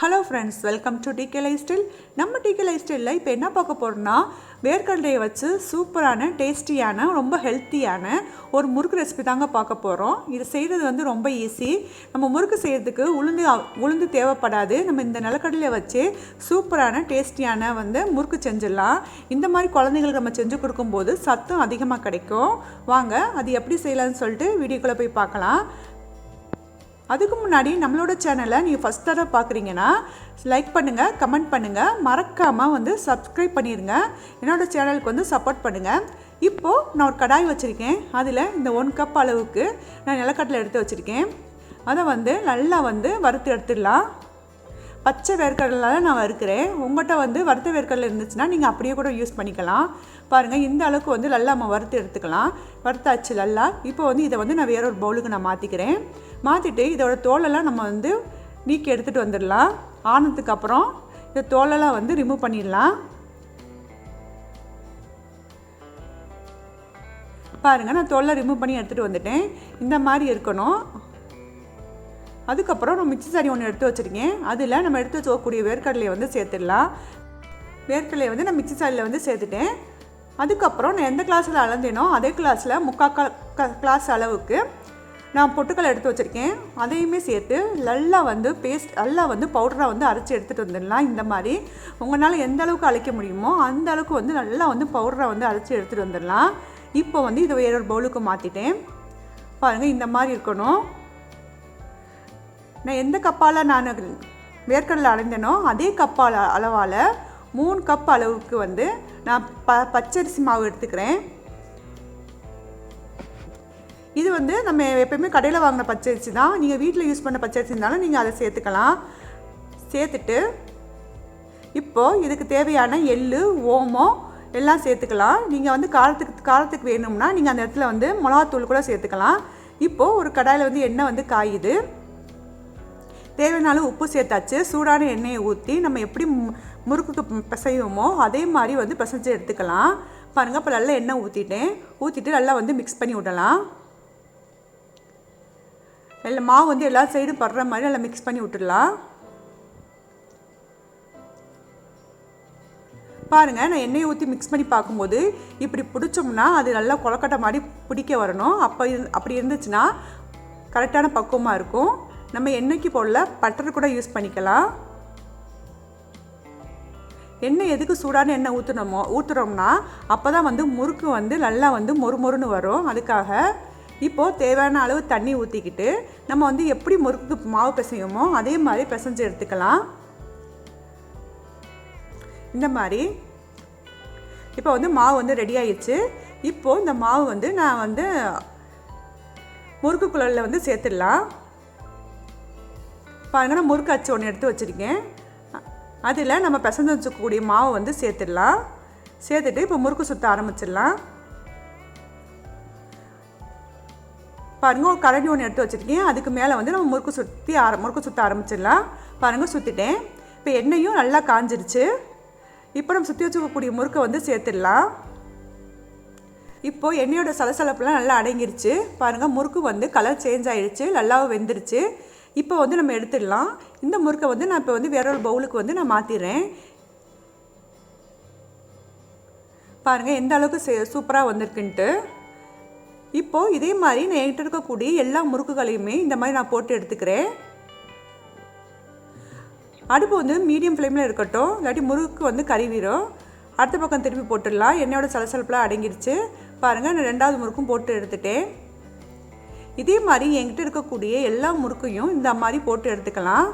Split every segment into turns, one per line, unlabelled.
Hello friends welcome to D K life style நம்ம decay life ஸ்டைலில் இப்போ என்ன பார்க்க போகிறோம்னா வேர்க்கடலையை வச்சு சூப்பரான டேஸ்டியான ரொம்ப ஹெல்த்தியான ஒரு முறுக்கு ரெசிபி தாங்க பார்க்க போகிறோம் இது செய்கிறது வந்து ரொம்ப ஈஸி நம்ம முறுக்கு செய்கிறதுக்கு உளுந்து உளுந்து தேவைப்படாது. நம்ம இந்த நிலக்கடலையை வச்சு சூப்பரான டேஸ்டியான வந்து முறுக்கு செஞ்சிடலாம். இந்த மாதிரி குழந்தைங்களுக்கு நம்ம செஞ்சு கொடுக்கும்போது சத்தும் அதிகமாக கிடைக்கும். வாங்க அது எப்படி செய்யலாம்னு சொல்லிட்டு வீடியோக்குள்ளே போய் பார்க்கலாம். அதுக்கு முன்னாடி நம்மளோட சேனலை நீங்கள் ஃபஸ்ட் தடவை பார்க்குறீங்கன்னா லைக் பண்ணுங்கள் கமெண்ட் பண்ணுங்கள் மறக்காமல் வந்து சப்ஸ்கிரைப் பண்ணிடுங்க என்னோடய சேனலுக்கு வந்து சப்போர்ட் பண்ணுங்கள் இப்போது நான் ஒரு கடாய் வச்சுருக்கேன். அதில் இந்த ஒன் கப் அளவுக்கு நான் நிலக்கடலை எடுத்து வச்சுருக்கேன். அதை வந்து நல்லா வந்து வறுத்து எடுத்துடலாம். பச்சை வேர்க்கடலை நான் வறுக்கிறேன். உங்கள்கிட்ட வந்து வறுத்த வேர்க்கடலை இருந்துச்சுன்னா நீங்கள் அப்படியே கூட யூஸ் பண்ணிக்கலாம். பாருங்கள் இந்த அளவுக்கு வந்து நல்லா நம்ம வறுத்து எடுத்துக்கலாம். வறுத்தாச்சு நல்லா. இப்போ வந்து இதை வந்து நான் வேற ஒரு பவுலுக்கு நான் மாற்றிக்கிறேன் மாற்றிட்டு இதோட தோலெல்லாம் நம்ம வந்து நீக்கி எடுத்துகிட்டு வந்துடலாம். ஆனதுக்கு அப்புறம் இந்த தோலெல்லாம் வந்து ரிமூவ் பண்ணிடலாம். பாருங்கள் நான் தோலை ரிமூவ் பண்ணி எடுத்துகிட்டு வந்துட்டேன். இந்த மாதிரி இருக்கணும். அதுக்கப்புறம் நான் மிக்சி சாரி ஒன்று எடுத்து வச்சுருக்கேன் அதில் நம்ம எடுத்து வச்சுக்கக்கூடிய வேர்க்கடலையை வந்து சேர்த்துடலாம். வேர்க்கடலையை வந்து நான் மிக்சி சாரியில் வந்து சேர்த்துட்டேன். அதுக்கப்புறம் நான் எந்த கிளாஸில் அளந்தேனோ அதே கிளாஸில் முக்கால் கிளாஸ் அளவுக்கு நான் பொட்டுக்கடலை எடுத்து வச்சுருக்கேன். அதையுமே சேர்த்து நல்லா வந்து பேஸ்ட் நல்லா வந்து பவுடராக வந்து அரைச்சி எடுத்துகிட்டு வந்துடலாம். இந்த மாதிரி உங்களால் எந்த அளவுக்கு அழைக்க முடியுமோ அந்த அளவுக்கு வந்து நல்லா வந்து பவுடராக வந்து அரைச்சி எடுத்துகிட்டு வந்துடலாம். இப்போ வந்து இதை வேறொரு பவுலுக்கு மாற்றிட்டேன் பாருங்கள் இந்த மாதிரி இருக்கணும். நான் எந்த கப்பால் நான் வேர்க்கடலை அடைந்தனோ அதே கப்பால் அளவால் மூணு கப் அளவுக்கு வந்து நான் ப பச்சரிசி மாவு எடுத்துக்கிறேன். இது வந்து நம்ம எப்பயுமே கடையில் வாங்கின பச்சரிசி தான். நீங்கள் வீட்டில் யூஸ் பண்ண பச்சரிசி இருந்தாலும் நீங்கள் அதை சேர்த்துக்கலாம். சேர்த்துட்டு இப்போது இதுக்கு தேவையான எள் ஓமம் எல்லாம் சேர்த்துக்கலாம். நீங்கள் வந்து காரத்துக்கு காரத்துக்கு வேணும்னா நீங்கள் அந்த இடத்துல வந்து மிளகாத்தூள் கூட சேர்த்துக்கலாம். இப்போது ஒரு கடாயில் வந்து எண்ணெய் வந்து காயுது. தேவையான உப்பு சேர்த்தாச்சு. சூடான எண்ணெயை ஊற்றி நம்ம எப்படி முறுக்குக்கு பிசைவோமோ அதே மாதிரி வந்து பிசைஞ்சு எடுத்துக்கலாம். பாருங்கள் இப்போ நல்லா எண்ணெய் ஊற்றிட்டேன் ஊற்றிட்டு நல்லா வந்து மிக்ஸ் பண்ணி விடலாம். இல்லை மாவு வந்து எல்லா சைடும் படுற மாதிரி நல்லா மிக்ஸ் பண்ணி விட்டுடலாம். பாருங்கள் நான் எண்ணெயை ஊற்றி மிக்ஸ் பண்ணி பார்க்கும்போது இப்படி பிடிச்சோம்னா அது நல்லா கொலக்கட்டை மாதிரி பிடிக்க வரணும். அப்போ அப்படி இருந்துச்சுன்னா கரெக்டான பக்குவமாக இருக்கும். நம்ம எண்ணெய்க்கு போடல பட்டர் கூட யூஸ் பண்ணிக்கலாம். எண்ணெய் எதுக்கு சூடான எண்ணெய் ஊற்றுனோமோ ஊற்றுறோம்னா அப்போ தான் வந்து முறுக்கு வந்து நல்லா வந்து மொறு மொறுன்னு வரும். அதுக்காக இப்போது தேவையான அளவு தண்ணி ஊற்றிக்கிட்டு நம்ம வந்து எப்படி முறுக்கு மாவு பிசையுமோ அதே மாதிரி பிசைஞ்சு எடுத்துக்கலாம். இந்த மாதிரி. இப்போ வந்து மாவு வந்து ரெடி ஆயிடுச்சு. இப்போது இந்த மாவு வந்து நான் வந்து முறுக்கு குழலில் வந்து சேர்த்துடலாம். இப்போ நான் முறுக்கு அச்சு ஒன்று எடுத்து வச்சுருக்கேன். அதில் நம்ம பிசைஞ்சு வச்சுக்கக்கூடிய மாவு வந்து சேர்த்துடலாம். சேர்த்துட்டு இப்போ முறுக்கு சுற்ற ஆரம்பிச்சிடலாம். பாருங்கள் ஒரு கரண்டி ஒன்று எடுத்து வச்சுருக்கேன். அதுக்கு மேலே வந்து நம்ம முறுக்கு சுற்றி ஆர முறுக்கு சுற்ற ஆரம்பிச்சிடலாம். பாருங்கள் சுற்றிட்டேன் இப்போ எண்ணெயும் நல்லா காஞ்சிருச்சு. இப்போ நம்ம சுற்றி வச்சுக்கக்கூடிய முறுக்கை வந்து சேர்த்துடலாம். இப்போது எண்ணெயோட சலசலப்புலாம் நல்லா அடங்கிருச்சு. பாருங்கள் முறுக்கு வந்து கலர் சேஞ்ச் ஆகிடுச்சு நல்லாவும் வெந்துருச்சு. இப்போ வந்து நம்ம எடுத்துடலாம். இந்த முறுக்கை வந்து நான் இப்போ வந்து வேற ஒரு பவுலுக்கு வந்து நான் மாற்றிடுறேன் பாருங்கள் எந்த அளவுக்கு சே சூப்பராக வந்திருக்குன்ட்டு. இப்போது இதே மாதிரி நான் என்கிட்ட இருக்கக்கூடிய எல்லா முறுக்குகளையுமே இந்த மாதிரி நான் போட்டு எடுத்துக்கிறேன். அடுப்பு வந்து மீடியம் ஃப்ளேமில் இருக்கட்டும் இல்லாட்டி முறுக்கு வந்து கறிவிடும் அடுத்த பக்கம் திருப்பி போட்டுடலாம். என்னோட சலசலப்பெலாம் அடங்கிடுச்சு பாருங்கள் நான் ரெண்டாவது முறுக்கும் போட்டு எடுத்துட்டேன். இதே மாதிரி என்கிட்ட இருக்கக்கூடிய எல்லா முறுக்கையும் இந்த மாதிரி போட்டு எடுத்துக்கலாம்.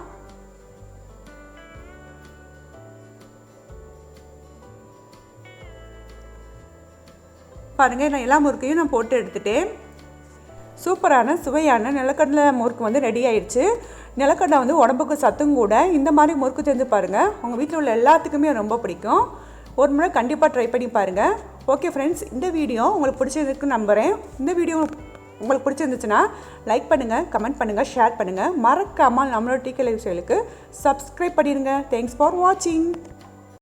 பாருங்கள் நான் எல்லா முறுக்கையும் நான் போட்டு எடுத்துட்டேன். சூப்பரான சுவையான நிலக்கடலை முறுக்கு வந்து ரெடி ஆயிடுச்சு. நிலக்கடலை வந்து உடம்புக்கு சத்தும் கூட. இந்த மாதிரி முறுக்கு செஞ்சு பாருங்கள் உங்கள் வீட்டில் உள்ள எல்லாத்துக்குமே ரொம்ப பிடிக்கும். ஒரு முறை கண்டிப்பாக ட்ரை பண்ணி பாருங்கள் ஓகே ஃப்ரெண்ட்ஸ் இந்த வீடியோ உங்களுக்கு பிடிச்சதுக்கு நம்புகிறேன் இந்த வீடியோ உங்களுக்கு பிடிச்சிருந்துச்சுன்னா லைக் பண்ணுங்கள் கமெண்ட் பண்ணுங்கள் ஷேர் பண்ணுங்கள் மறக்காமல் நம்மளோட டிகே செயலுக்கு சப்ஸ்கிரைப் பண்ணிடுங்க. தேங்க்ஸ் ஃபார் வாட்சிங்